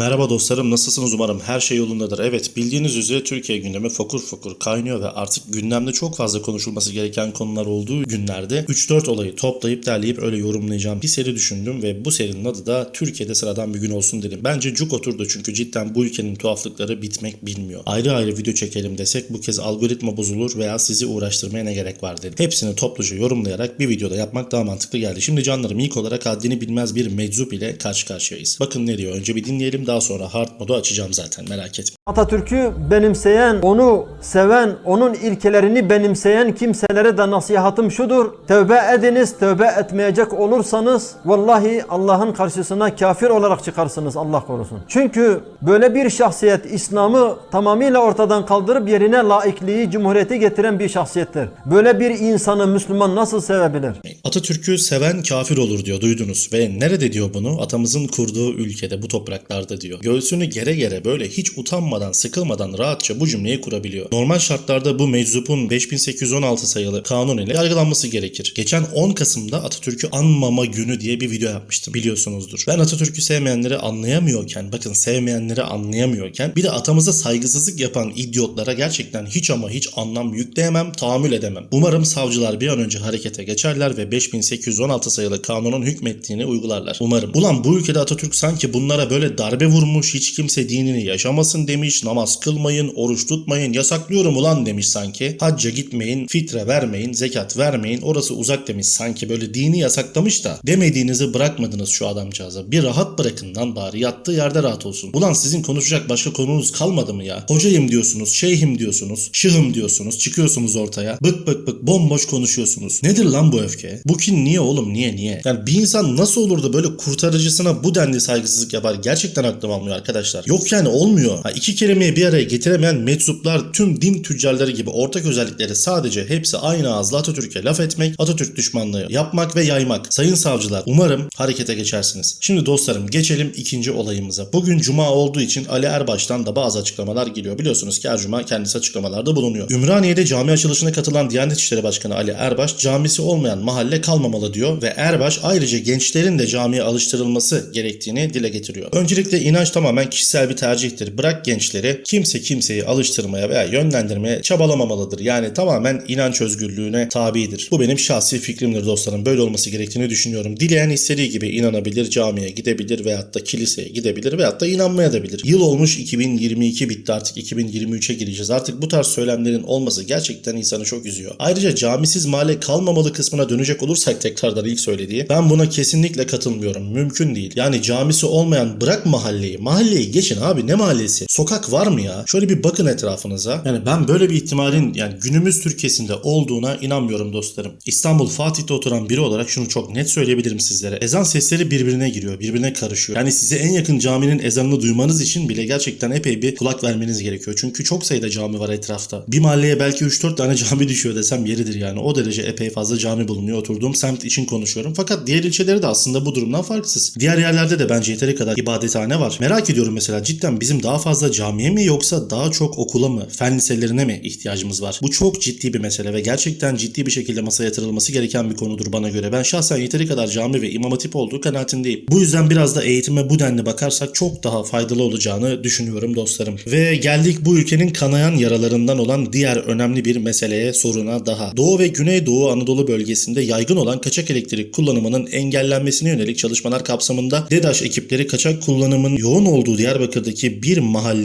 Merhaba dostlarım nasılsınız umarım her şey yolundadır. Evet bildiğiniz üzere Türkiye gündemi fokur fokur kaynıyor ve artık gündemde çok fazla konuşulması gereken konular olduğu günlerde 3-4 olayı toplayıp derleyip öyle yorumlayacağım bir seri düşündüm ve bu serinin adı da Türkiye'de sıradan bir gün olsun dedim. Bence cuk oturdu çünkü cidden bu ülkenin tuhaflıkları bitmek bilmiyor. Ayrı ayrı video çekelim desek bu kez algoritma bozulur veya sizi uğraştırmaya ne gerek var dedim. Hepsini topluca yorumlayarak bir videoda yapmak daha mantıklı geldi. Şimdi canlarım ilk olarak haddini bilmez bir meczup ile karşı karşıyayız. Bakın ne diyor önce bir dinleyelim daha sonra hard modu açacağım zaten merak etmeyin. Atatürk'ü benimseyen, onu seven, onun ilkelerini benimseyen kimselere de nasihatım şudur. Tövbe ediniz, tövbe etmeyecek olursanız vallahi Allah'ın karşısına kafir olarak çıkarsınız Allah korusun. Çünkü böyle bir şahsiyet İslam'ı tamamıyla ortadan kaldırıp yerine laikliği, cumhuriyeti getiren bir şahsiyettir. Böyle bir insanı Müslüman nasıl sevebilir? Atatürk'ü seven kafir olur diyor duydunuz ve nerede diyor bunu? Atamızın kurduğu ülkede bu topraklarda diyor. Göğsünü gere gere böyle hiç utanmadan sıkılmadan rahatça bu cümleyi kurabiliyor. Normal şartlarda bu meczupun 5816 sayılı kanun ile yargılanması gerekir. Geçen 10 Kasım'da Atatürk'ü anmama günü diye bir video yapmıştım biliyorsunuzdur. Ben Atatürk'ü sevmeyenleri anlayamıyorken bakın sevmeyenleri anlayamıyorken bir de atamıza saygısızlık yapan idiotlara gerçekten hiç ama hiç anlam yükleyemem, tahammül edemem. Umarım savcılar bir an önce harekete geçerler ve 5816 sayılı kanunun hükmettiğini uygularlar. Umarım. Ulan bu ülkede Atatürk sanki bunlara böyle darbe vurmuş, hiç kimse dinini yaşamasın demiş, namaz kılmayın, oruç tutmayın, yasaklıyorum ulan demiş sanki. Hacca gitmeyin, fitre vermeyin, zekat vermeyin, orası uzak demiş sanki böyle dini yasaklamış da demediğinizi bırakmadınız şu adamcağıza. Bir rahat bırakın lan bari yattığı yerde rahat olsun. Ulan sizin konuşacak başka konunuz kalmadı mı ya? Hocayım diyorsunuz, şeyhim diyorsunuz, şıhım diyorsunuz, çıkıyorsunuz ortaya. Bık bık bık bomboş konuşuyorsunuz. Nedir lan bu öfke? Bu kin niye oğlum niye niye? Yani bir insan nasıl olur da böyle kurtarıcısına bu denli saygısızlık yapar? Gerçekten aklım almıyor arkadaşlar. Yok yani olmuyor. Ha, iki kelimeyi bir araya getiremeyen meczuplar tüm din tüccarları gibi ortak özellikleri sadece hepsi aynı ağızla Atatürk'e laf etmek, Atatürk düşmanlığı yapmak ve yaymak. Sayın savcılar umarım harekete geçersiniz. Şimdi dostlarım geçelim ikinci olayımıza. Bugün cuma olduğu için Ali Erbaş'tan da bazı açıklamalar geliyor. Biliyorsunuz ki her cuma kendisi açıklamalarda bulunuyor. Ümraniye'de cami açılışına katılan Diyanet İşleri Başkanı Ali Erbaş camisi olmayan mahalle kalmamalı diyor ve Erbaş ayrıca gençlerin de camiye alıştırılması gerektiğini dile getiriyor. Öncelikle inanç tamamen kişisel bir tercihtir. Bırak gençleri kimse kimseyi alıştırmaya veya yönlendirmeye çabalamamalıdır. Yani tamamen inanç özgürlüğüne tabidir. Bu benim şahsi fikrimdir dostlarım. Böyle olması gerektiğini düşünüyorum. Dileyen istediği gibi inanabilir, camiye gidebilir veyahut da kiliseye gidebilir veyahut da inanmaya da bilir. Yıl olmuş 2022 bitti artık 2023'e gireceğiz. Artık bu tarz söylemlerin olması gerçekten insanı çok üzüyor. Ayrıca camisiz mahalle kalmamalı kısmına dönecek olursak tekrardan ilk söylediği ben buna kesinlikle katılmıyorum. Mümkün değil. Yani camisi olmayan bırak mahalleyi. Mahalleyi geçin abi ne mahallesi? Sokak var mı ya? Şöyle bir bakın etrafınıza. Yani ben böyle bir ihtimalin yani günümüz Türkiye'sinde olduğuna inanmıyorum dostlarım. İstanbul Fatih'te oturan biri olarak şunu çok net söyleyebilirim sizlere. Ezan sesleri birbirine giriyor, birbirine karışıyor. Yani size en yakın caminin ezanını duymanız için bile gerçekten epey bir kulak vermeniz gerekiyor. Çünkü çok sayıda cami var etrafta. Bir mahalleye belki 3-4 tane cami düşüyor desem yeridir yani. O derece epey fazla cami bulunuyor. Oturduğum semt için konuşuyorum. Fakat diğer ilçeleri de aslında bu durumdan farksız. Diğer yerlerde de bence yeteri kadar ibadethane var. Merak ediyorum mesela cidden bizim daha fazla camiye mi yoksa daha çok okula mı, fen liselerine mi ihtiyacımız var? Bu çok ciddi bir mesele ve gerçekten ciddi bir şekilde masaya yatırılması gereken bir konudur bana göre. Ben şahsen yeteri kadar cami ve imam hatip olduğu kanaatindeyim. Bu yüzden biraz da eğitime bu denli bakarsak çok daha faydalı olacağını düşünüyorum dostlarım. Ve geldik bu ülkenin kanayan yaralarından olan diğer önemli bir meseleye, soruna daha. Doğu ve Güneydoğu Anadolu bölgesinde yaygın olan kaçak elektrik kullanımının engellenmesine yönelik çalışmalar kapsamında DEDAŞ ekipleri kaçak kullanımın yoğun olduğu Diyarbakır'daki bir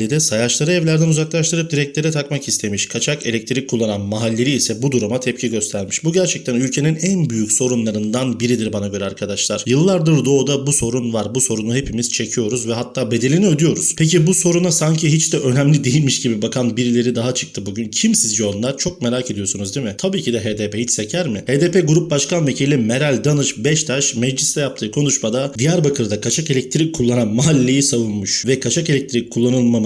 mahallede sayaçları evlerden uzaklaştırıp direklere takmak istemiş. Kaçak elektrik kullanan mahalleri ise bu duruma tepki göstermiş. Bu gerçekten ülkenin en büyük sorunlarından biridir bana göre arkadaşlar. Yıllardır doğuda bu sorun var. Bu sorunu hepimiz çekiyoruz ve hatta bedelini ödüyoruz. Peki bu soruna sanki hiç de önemli değilmiş gibi bakan birileri daha çıktı bugün. Kim sizce onlar? Çok merak ediyorsunuz değil mi? Tabii ki de HDP hiç seker mi? HDP Grup Başkan Vekili Meral Danış Beştaş mecliste yaptığı konuşmada Diyarbakır'da kaçak elektrik kullanan mahalleyi savunmuş ve kaçak elektrik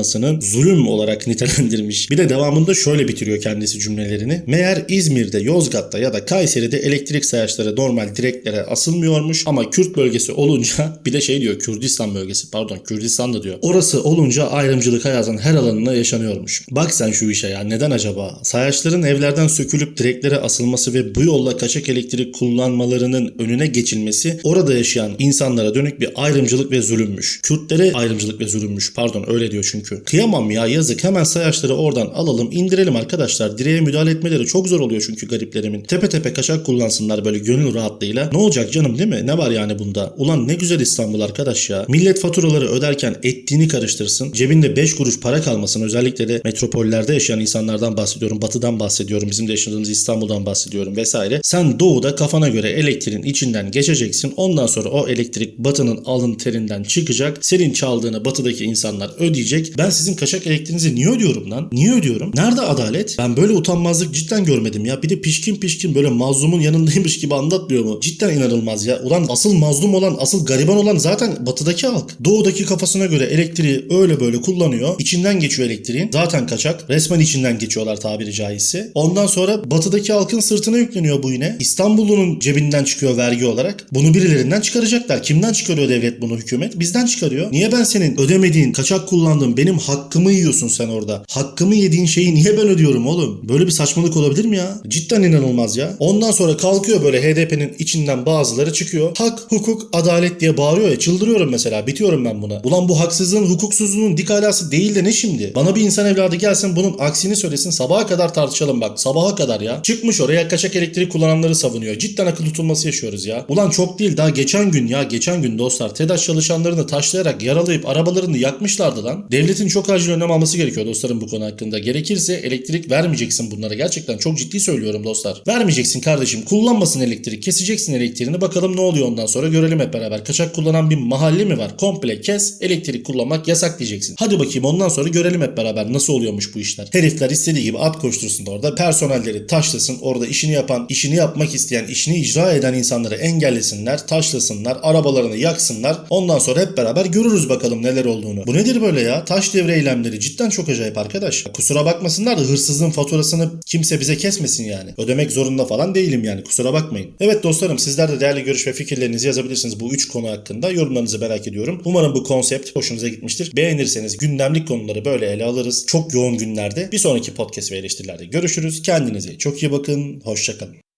kullanılmamasını zulüm olarak nitelendirmiş. Bir de devamında şöyle bitiriyor kendisi cümlelerini. Meğer İzmir'de, Yozgat'ta ya da Kayseri'de elektrik sayaçları normal direklere asılmıyormuş ama Kürt bölgesi olunca bir de şey diyor Kürdistan bölgesi pardon Kürdistan'da diyor. Orası olunca ayrımcılık hayatın her alanına yaşanıyormuş. Bak sen şu işe ya neden acaba? Sayaçların evlerden sökülüp direklere asılması ve bu yolla kaçak elektrik kullanmalarının önüne geçilmesi orada yaşayan insanlara dönük bir ayrımcılık ve zulümmüş. Kürtlere ayrımcılık ve zulümmüş pardon öyle diyor çünkü. Kıyamam ya yazık hemen sayaçları oradan alalım indirelim arkadaşlar. Direğe müdahale etmeleri çok zor oluyor çünkü gariplerimin. Tepe tepe kaçak kullansınlar böyle gönül rahatlığıyla. Ne olacak canım değil mi? Ne var yani bunda? Ulan ne güzel İstanbul arkadaş ya. Millet faturaları öderken ettiğini karıştırsın. Cebinde 5 kuruş para kalmasın. Özellikle de metropollerde yaşayan insanlardan bahsediyorum. Batıdan bahsediyorum. Bizim de yaşadığımız İstanbul'dan bahsediyorum vesaire. Sen doğuda kafana göre elektriğin içinden geçeceksin. Ondan sonra o elektrik batının alın terinden çıkacak. Senin çaldığını batıdaki insanlar ödeyecek. Ben sizin kaçak elektriğinizi niye ödüyorum lan? Niye ödüyorum? Nerede adalet? Ben böyle utanmazlık cidden görmedim ya. Bir de pişkin pişkin böyle mazlumun yanındaymış gibi anlatmıyor mu? Cidden inanılmaz ya. Ulan asıl mazlum olan, asıl gariban olan zaten batıdaki halk. Doğudaki kafasına göre elektriği öyle böyle kullanıyor. İçinden geçiyor elektriğin. Zaten kaçak. Resmen içinden geçiyorlar tabiri caizse. Ondan sonra batıdaki halkın sırtına yükleniyor bu yine. İstanbullu'nun cebinden çıkıyor vergi olarak. Bunu birilerinden çıkaracaklar. Kimden çıkarıyor devlet bunu hükümet? Bizden çıkarıyor. Niye ben senin ödemediğin, kaçak kullandığın benim hakkımı yiyorsun sen orada? Hakkımı yediğin şeyi niye ben ödüyorum oğlum? Böyle bir saçmalık olabilir mi ya? Cidden inanılmaz ya. Ondan sonra kalkıyor böyle HDP'nin içinden bazıları çıkıyor. Hak, hukuk, adalet diye bağırıyor ya. Çıldırıyorum mesela. Bitiyorum ben buna. Ulan bu haksızlığın, hukuksuzluğun dik alası değil de ne şimdi? Bana bir insan evladı gelsin bunun aksini söylesin. Sabaha kadar tartışalım bak. Sabaha kadar ya. Çıkmış oraya kaçak elektrik kullananları savunuyor. Cidden akıl tutulması yaşıyoruz ya. Ulan çok değil daha geçen gün ya geçen gün dostlar TEDAŞ çalışanlarını taşlayarak yaralayıp arabalarını yakmışlardı lan. Devletin çok acil önlem alması gerekiyor dostlarım bu konu hakkında. Gerekirse elektrik vermeyeceksin bunlara. Gerçekten çok ciddi söylüyorum dostlar. Vermeyeceksin kardeşim. Kullanmasın elektrik. Keseceksin elektriğini. Bakalım ne oluyor ondan sonra görelim hep beraber. Kaçak kullanan bir mahalle mi var? Komple kes. Elektrik kullanmak yasak diyeceksin. Hadi bakayım ondan sonra görelim hep beraber nasıl oluyormuş bu işler. Herifler istediği gibi at koştursun orada. Personelleri taşlasın. Orada işini yapan, işini yapmak isteyen, işini icra eden insanları engellesinler, taşlasınlar, arabalarını yaksınlar. Ondan sonra hep beraber görürüz bakalım neler olduğunu. Bu nedir böyle ya? Taş devre eylemleri cidden çok acayip arkadaş. Kusura bakmasınlar da hırsızlığın faturasını kimse bize kesmesin yani. Ödemek zorunda falan değilim yani kusura bakmayın. Evet dostlarım sizler de değerli görüş ve fikirlerinizi yazabilirsiniz bu üç konu hakkında. Yorumlarınızı merak ediyorum. Umarım bu konsept hoşunuza gitmiştir. Beğenirseniz gündemlik konuları böyle ele alırız. Çok yoğun günlerde. Bir sonraki podcast ve eleştirilerde görüşürüz. Kendinize çok iyi bakın. Hoşçakalın.